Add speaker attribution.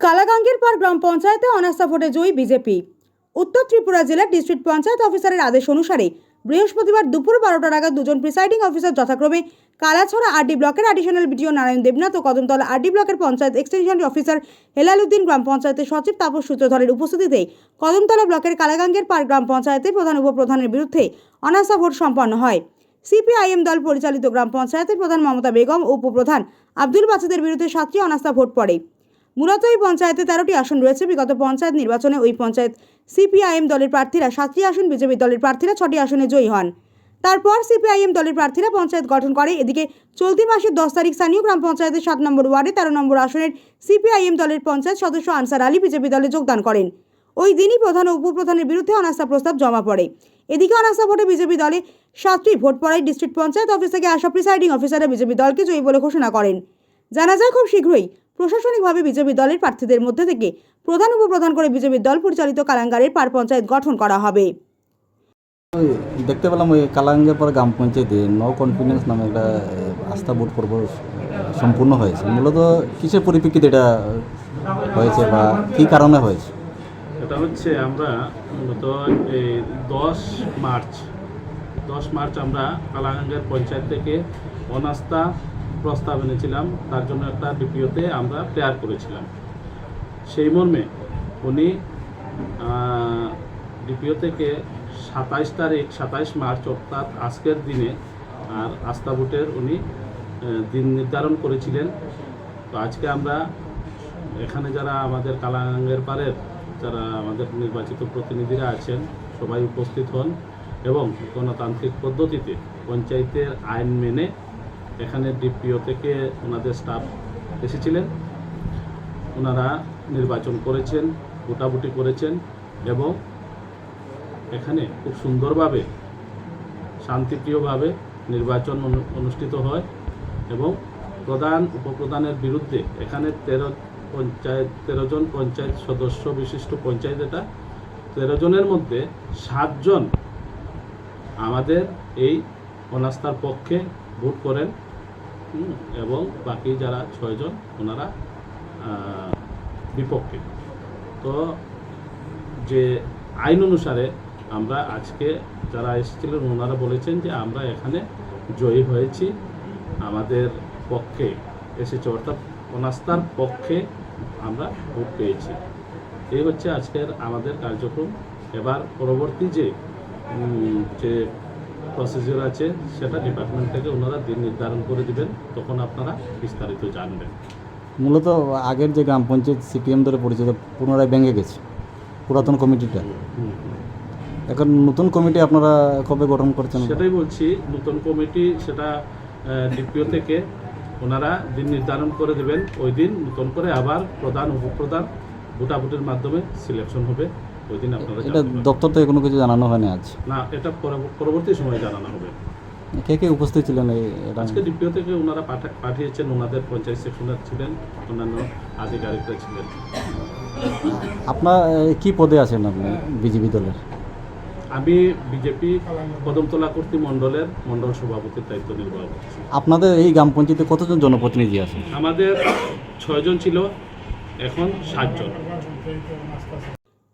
Speaker 1: কালাগাঙ্গের পার গ্রাম পঞ্চায়েতে অনাস্থা ভোটে জয়ী বিজেপি। উত্তর ত্রিপুরা জেলার ডিস্ট্রিক্ট পঞ্চায়েত অফিসারের আদেশ অনুসারে বৃহস্পতিবার দুপুর বারোটা নাগাদ দুজন প্রিসাইডিং অফিসার যথাক্রমে কালাছড়া আরডি ব্লকের অ্যাডিশনাল বিডিও নারায়ণ দেবনাথ ও কদমতলা আরডি ব্লকের পঞ্চায়েত এক্সটেনশন অফিসার হেলালুদ্দিন গ্রাম পঞ্চায়েতের সচিব তাপস সূত্রধরের উপস্থিতিতে কদমতলা ব্লকের কালাগাঙ্গের পার গ্রাম পঞ্চায়েতে প্রধান উপপ্রধানের বিরুদ্ধে অনাস্থা ভোট সম্পন্ন হয়। সিপিআইএম দল পরিচালিত গ্রাম পঞ্চায়েতের প্রধান মমতা বেগম ও উপপ্রধান আব্দুল বাসিদের বিরুদ্ধে সাতটি অনাস্থা ভোট পড়ে। মূলত এই পঞ্চায়েতে তেরোটি আসন রয়েছে। বিগত পঞ্চায়েত নির্বাচনে ওই পঞ্চায়েত সিপিআইএম দলের প্রার্থীরা সাতটি আসন, বিজেপি দলের প্রার্থীরা ছটি আসনে জয়ী হন। তারপর সিপিআইএম দলের প্রার্থীরা পঞ্চায়েত গঠন করে। এদিকে চলতি মাসের দশ তারিখ স্থানীয় গ্রাম পঞ্চায়েতের সাত নম্বর ওয়ার্ডে তেরো নম্বর আসনের সিপিআইএম দলের পঞ্চায়েত সদস্য আনসার আলী বিজেপি দলে যোগদান করেন। ওই দিনই প্রধান ও উপপ্রধানের বিরুদ্ধে অনাস্থা প্রস্তাব জমা পড়ে। এদিকে অনাস্থা ভোটে বিজেপি দলে সাতটি ভোট পড়ায় ডিস্ট্রিক্ট পঞ্চায়েত অফিস থেকে আসা প্রিসাইডিং অফিসাররা বিজেপি দলকে জয়ী বলে ঘোষণা করেন। জানা যায়, খুব শীঘ্রই প্রশাসনিকভাবে বিজেপি দলের প্রার্থীদের মধ্যে থেকে প্রধান উপপ্রধান করে বিজেপি দল পরিচালিত কালাঙ্গারের পার পঞ্চায়েত গঠন করা হবে।
Speaker 2: দেখতে পেলাম ওই কালাঙ্গের পর গ্রাম পঞ্চায়েতে নো কনফিডেন্স নামে একটা আস্থা ভোট পর্ব সম্পূর্ণ হয়েছে। মূলত কিসের পরিপ্রেক্ষিতে এটা হয়েছে বা কী কারণে হয়েছে?
Speaker 3: এটা হচ্ছে আমরা মূলত এই দশ মার্চ দশ মার্চ আমরা কালাগাঙ্গের পঞ্চায়েত থেকে অনাস্থা প্রস্তাব এনেছিলাম, তার জন্য একটা ডিপিওতে আমরা প্রেয়ার করেছিলাম। সেই মর্মে উনি ডিপিও থেকে সাতাইশ তারিখ, সাতাইশ মার্চ অর্থাৎ আজকের দিনে আর আস্থা ভোটের উনি দিন নির্ধারণ করেছিলেন। তো আজকে আমরা এখানে যারা আমাদের কালাঙ্গের পারের যারা আমাদের নির্বাচিত প্রতিনিধিরা আছেন, সবাই উপস্থিত হন এবং গণতান্ত্রিক পদ্ধতিতে পঞ্চায়েতের আইন মেনে এখানে ডিপিও থেকে ওনাদের স্টাফ এসেছিলেন। ওনারা নির্বাচন করেছেন, ভোটাভুটি করেছেন এবং এখানে খুব সুন্দরভাবে, শান্তিপ্রিয়ভাবে নির্বাচন অনু- অনুষ্ঠিত হয় এবং প্রধান, উপপ্রধানের বিরুদ্ধে এখানে তেরো পঞ্চায়েত, তেরো জন পঞ্চায়েত সদস্য বিশিষ্ট পঞ্চায়েত এটা। তেরো জনের মধ্যে সাতজন আমাদের এই অনাস্থার পক্ষে ভোট করেন। এবং বাকি যারা ছয়জন, ওনারা বিপক্ষে। তো যে আইন অনুসারে আমরা আজকে যারা এসেছিলেন, ওনারা বলেছেন যে আমরা এখানে জয়ী হয়েছি। আমাদের পক্ষে এসেছে, অর্থাৎ অনাস্থার পক্ষে আমরা ভোট পেয়েছি। এই হচ্ছে আজকের আমাদের কার্যক্রম। এবার পরবর্তী যে যে প্রসিজিওর আছে সেটা ডিপার্টমেন্ট থেকে ওনারা দিন নির্ধারণ করে দিবেন তখন আপনারা বিস্তারিত জানবেন।
Speaker 2: মূলত আগের যে গ্রাম পঞ্চায়েত সিপিএম ধরে পরিচিত পুনরায় ভেঙে গেছে পুরাতন কমিটিটা। এখন নতুন কমিটি আপনারা কবে গঠন করছেন?
Speaker 3: সেটাই বলছি নতুন কমিটি সেটা ডিপিও থেকে ওনারা দিন নির্ধারণ করে দেবেন ওই দিন নতুন করে আবার প্রধান উপপ্রধান ভোটাভুটির মাধ্যমে সিলেকশন হবে। ওই দিন আপনারা
Speaker 2: এটা দপ্তর থেকে কোনো কিছু জানানো হয়নি আজ।
Speaker 3: না এটা পরবর্তী সময়ে জানানো হবে।
Speaker 2: কে কে উপস্থিত ছিলেন এই
Speaker 3: আজকে ডিপিও থেকে ওনারা পাঠা- পাঠিয়েছেন ওনাদের পঞ্চায়েত সেকশনার ছিলেন অন্যান্য আধিকারিকরা ছিলেন।
Speaker 2: আপনার কি পদে আছেন আপনি বিজেপি দলের?
Speaker 3: আমি বিজেপি কদমতলা কর্তৃ মণ্ডলের মণ্ডল সভাপতির দায়িত্ব নির্বাহ করছি।
Speaker 2: আপনাদের এই গ্রাম পঞ্চায়েতে কতজন জনপ্রতিনিধি আছে
Speaker 3: আমাদের ছয়জন ছিল এখন সাতজন।